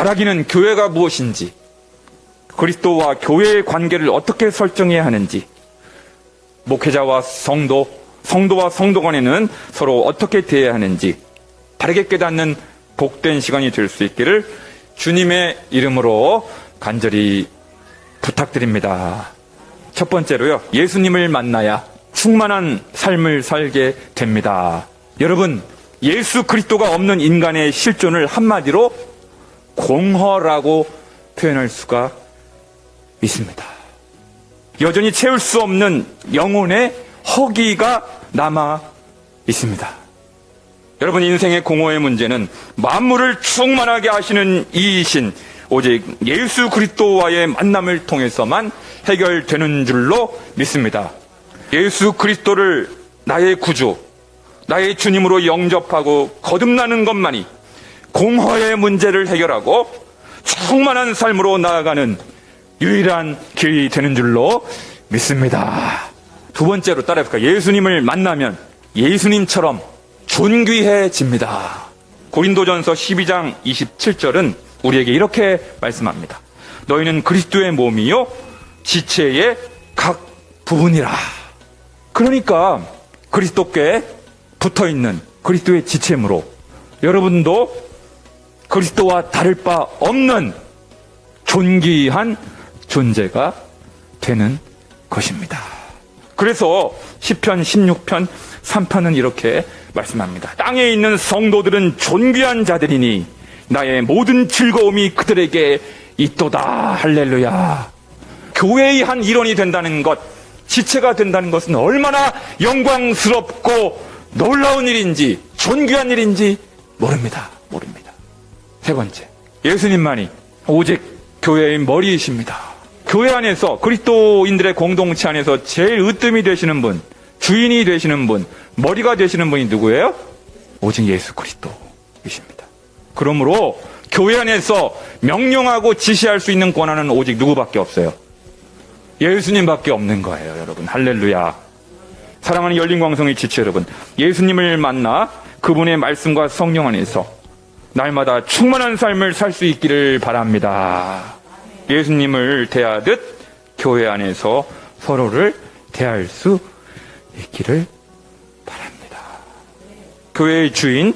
바라기는 교회가 무엇인지, 그리스도와 교회의 관계를 어떻게 설정해야 하는지, 목회자와 성도, 성도와 성도 간에는 서로 어떻게 대해야 하는지, 바르게 깨닫는 복된 시간이 될 수 있기를 주님의 이름으로 간절히 부탁드립니다. 첫 번째로요, 예수님을 만나야 충만한 삶을 살게 됩니다. 여러분, 예수 그리스도가 없는 인간의 실존을 한마디로 공허라고 표현할 수가 있습니다. 여전히 채울 수 없는 영혼의 허기가 남아 있습니다. 여러분 인생의 공허의 문제는 만물을 충만하게 하시는 이이신 오직 예수 그리스도와의 만남을 통해서만 해결되는 줄로 믿습니다. 예수 그리스도를 나의 구주, 나의 주님으로 영접하고 거듭나는 것만이 공허의 문제를 해결하고 충만한 삶으로 나아가는 유일한 길이 되는 줄로 믿습니다. 두 번째로 따라해볼까요? 예수님을 만나면 예수님처럼 존귀해집니다. 고린도전서 12장 27절은 우리에게 이렇게 말씀합니다. 너희는 그리스도의 몸이요 지체의 각 부분이라. 그러니까 그리스도께 붙어 있는 그리스도의 지체므로 여러분도 그리스도와 다를 바 없는 존귀한 존재가 되는 것입니다. 그래서 시편 16편 3편은 이렇게 말씀합니다. 땅에 있는 성도들은 존귀한 자들이니 나의 모든 즐거움이 그들에게 있도다. 할렐루야. 교회의 한 일원이 된다는 것, 지체가 된다는 것은 얼마나 영광스럽고 놀라운 일인지, 존귀한 일인지 모릅니다. 모릅니다. 세 번째, 예수님만이 오직 교회의 머리이십니다. 교회 안에서 그리스도인들의 공동체 안에서 제일 으뜸이 되시는 분, 주인이 되시는 분, 머리가 되시는 분이 누구예요? 오직 예수 그리스도이십니다. 그러므로 교회 안에서 명령하고 지시할 수 있는 권한은 오직 누구밖에 없어요. 예수님밖에 없는 거예요, 여러분. 할렐루야. 사랑하는 열린광성의 지체 여러분, 예수님을 만나 그분의 말씀과 성령 안에서 날마다 충만한 삶을 살 수 있기를 바랍니다. 예수님을 대하듯 교회 안에서 서로를 대할 수 있기를 바랍니다. 교회의 주인,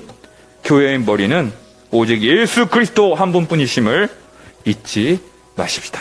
교회의 머리는 오직 예수 그리스도 한 분뿐이심을 잊지 마십시다.